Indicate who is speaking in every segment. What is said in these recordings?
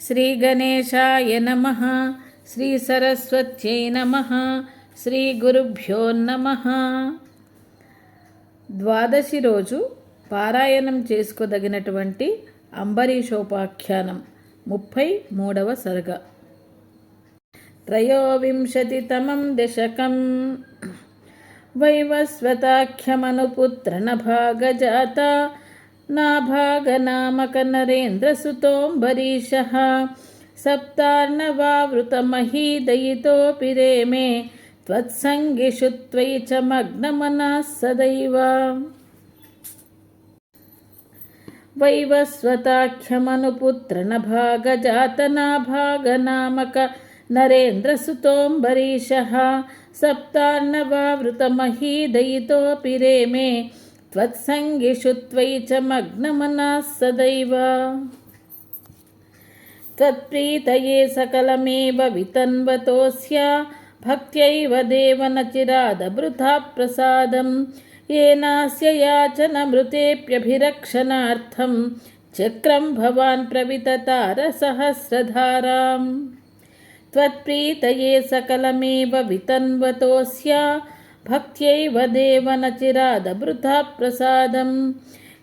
Speaker 1: శ్రీగణేశాయ నమ శ్రీ సరస్వత్యై నమ శ్రీ గురుభ్యో నమ. ద్వాదశి రోజు పారాయణం చేసుకోదగినటువంటి అంబరీషోపాఖ్యానం ముప్పై మూడవ సర్గ. త్రయోవింశతితమం దశకం. వైవస్వతాఖ్యమనుపుత్రనభాగజాత नाभागनामकनरेन्द्रसुतोऽम्बरीशः सप्तार्णवावृतमहीदयितोऽपि रेमे त्वत्सङ्गिषु त्वयि च मग्नमनः सदैव वैवस्वताख्यमनुपुत्रनभागजातनाभागनामक नरेन्द्रसुतोऽम्बरीशः सप्तार्णवावृतमहीदयितोऽपि रेमे त्वत्सङ्गिषु त्वयि च मग्नमनः सदैव त्वत्प्रीतये सकलमेव वितन्वतोऽस्य भक्त्यैव देव न चिरादभृथा प्रसादं येनास्य याचनमृतेऽप्यभिरक्षणार्थं चक्रं भवान् प्रविततारसहस्रधाराम् त्वत्प्रीतये सकलमेव वितन्वतोऽस्य भक्त्यैव देव न चिरादभृथा प्रसादं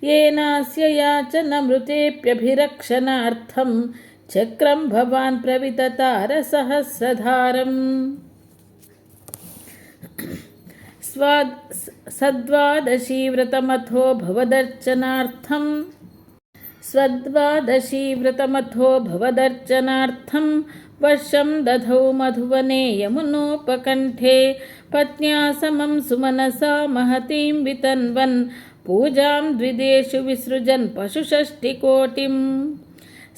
Speaker 1: येनास्य याचनमृतेऽप्यभिरक्षणार्थं चक्रं भवान् प्रविततारसहस्रधारम्। स्वाद् सद्वादशीव्रतमथो भवदर्चनार्थं स्वद्वादशीव्रतमथो भवदर्चनार्थं वर्षं दधौ मधुवने यमुनोपकण्ठे पत्न्या समं सुमनसा महतीं वितन्वन् पूजां द्विदेषु विसृजन् पशुषष्टिकोटिम्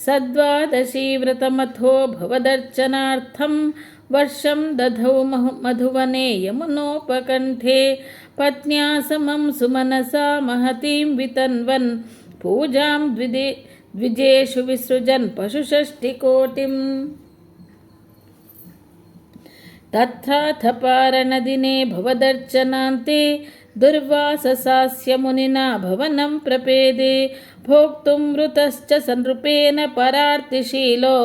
Speaker 1: सद्वादशीव्रतमथो भवदर्चनार्थं वर्षं दधौ मधुवने यमुनोपकण्ठे पत्न्या समं सुमनसा महतीं वितन्वन् पूजां द्विदे द्विजेषु विसृजन् पशुषष्टिकोटिम् तत्राथ पारणदिने भवदर्चनान्ते दुर्वाससास्य मुनिना भवनं प्रपेदे भोक्तुं मृतश्च सनृपेण परार्तिशीलो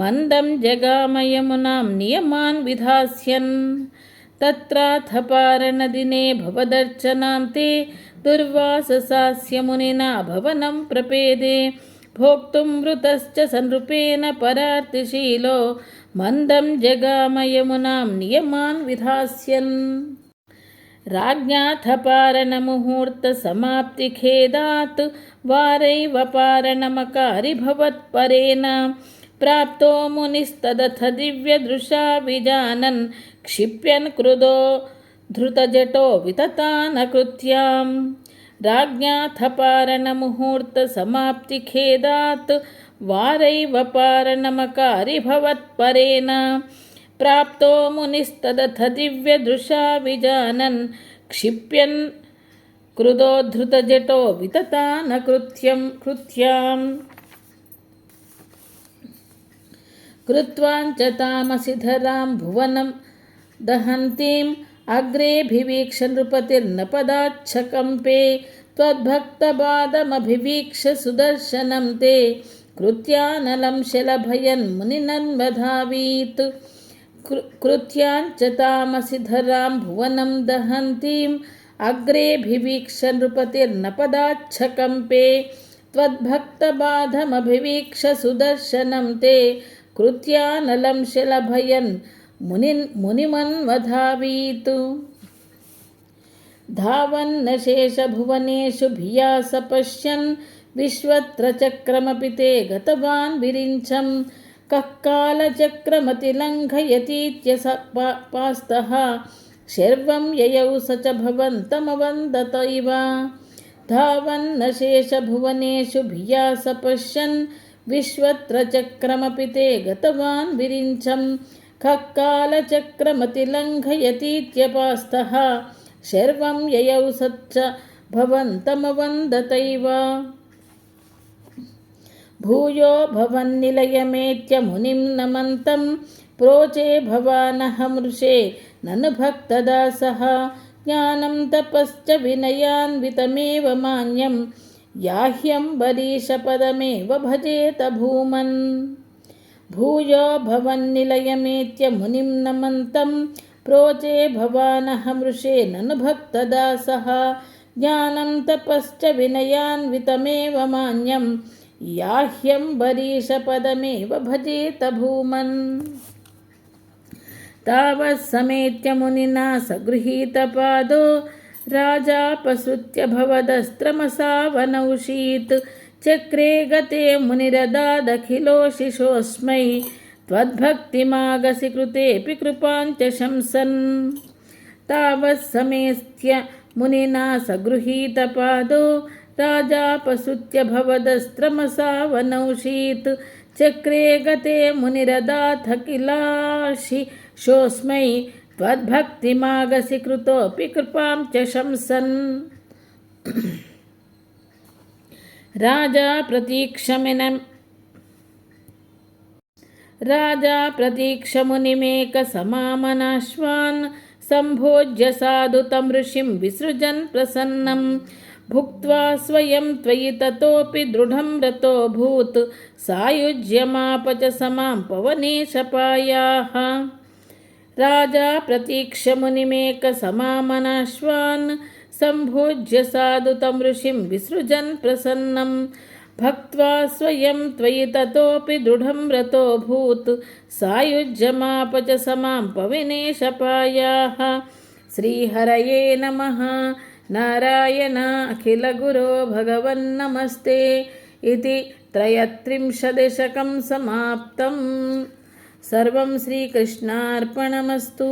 Speaker 1: मन्दं जगामयमुनां नियमान् विधास्यन् तत्राथ पारणदिने भवदर्चनान्ते दुर्वाससास्य मुनिना भवनं प्रपेदे भोक्तुं मृतश्च सनृपेण परार्तिशीलो मन्दं जगामयमुनां नियमान् विधास्यन् राज्ञाथ पारणमुहूर्तसमाप्तिखेदात् वारैव पारणमकारि भवत्परेण प्राप्तो मुनिस्तदथ दिव्यदृशा विजानन् क्षिप्यन् क्रुधो धृतजटो विततानकृत्याम् राज्ञाथ पारणमुहूर्तसमाप्तिखेदात् वारैव पारणमकारि भवत्परेण प्राप्तो मुनिस्तदथ दिव्यदृशा विजानन् क्षिप्यन् क्रुधोद्धृतजटो वितता न कृत्यं कृत्याम् कृत्वाञ्च तामसिधरां भुवनं दहन्तीम् अग्रेऽभिवीक्ष नृपतिर्नपदाच्छकम्पे त्वद्भक्तपादमभिवीक्ष सुदर्शनं ते। कृत्यानलं शलभयन् मुनिनन्वधावीत् कृत्याञ्च तामसि धरां भुवनं दहन्तीम्। अग्रेऽभिवीक्ष नृपतिर्नपदाच्छकम्पे त्वद्भक्तबाधमभिवीक्ष सुदर्शनं ते। कृत्यानलं शलभयन् मुनिन् मुनिमन्वधावीत्। धावन्नशेषभुवनेषु भिया सपश्यन् विश्वत्र चक्रमपि ते गतवान् विरिञ्छं कः कालचक्रमतिलङ्घयतीत्यस पास्तः। शर्वं ययौ स च भवन्तमवन्दत इव। धावन्नशेषभुवनेषु भिया सपश्यन् विश्वत्र चक्रमपि ते गतवान् विरिञ्छं कः कालचक्रमतिलङ्घयतीत्यपास्तः शर्वं ययौ सच्च भवन्तमवन्दतैव। भूयो भवन्निलयमेत्य मुनिं नमन्तं प्रोचे भवानहमृषे ननु भक्तदासः। ज्ञानं तपश्च विनयान्वितमेव मान्यं। याह्यं बरीशपदमेव भजेत भूमन्। भूयो भवन्निलयमेत्य मुनिं नमन्तं। प्रोचे भवानहमृषे ननु भक्तदासः ज्ञानं तपश्च विनयान्वितमेव मान्यं याह्यं बरीशपदमेव भजेत भूमन् तावत् समेत्य मुनिना सगृहीतपादो। राजापसृत्य भवदस्त्रमसावनौषीत् चक्रे गते मुनिरदादखिलोशिशोऽस्मै त्वद्भक्तिमागसि कृतेऽपि कृपाञ्च शंसन्। तावत् समेत्य मुनिना सगृहीतपादो राजापसृत्य भवदस्त्रमसावनौषीत्। चक्रे गते मुनिरदाथ किलाशिशोऽस्मै त्वद्भक्तिमागसि कृतोऽपि कृपां च शंसन्। రాజా ప్రతీక్షమినం. రాజా ప్రతీక్షమునిమేక సమామనాశ్వాన్ సంభోజ్య సాధుతం ఋషిం విసృజన్ ప్రసన్నం. భుక్త్వా స్వయం త్వయి తతోపి దృఢం రతోభూత్ సాయుజ్యమాపచ సమాం పవనేశపాయాః రాజా ప్రతీక్షమునిమేక సమామనాశ్వాన్ सम्भोज्य साधु तं ऋषिं विसृजन् प्रसन्नं भक्त्वा स्वयं त्वयि ततोऽपि दृढं रतोऽभूत् सायुज्यमाप च समां पविनेशपायाः श्रीहरये नमः नारायण अखिलगुरो भगवन्नमस्ते इति त्रयत्रिंशदशकं समाप्तम् सर्वं श्रीकृष्णार्पणमस्तु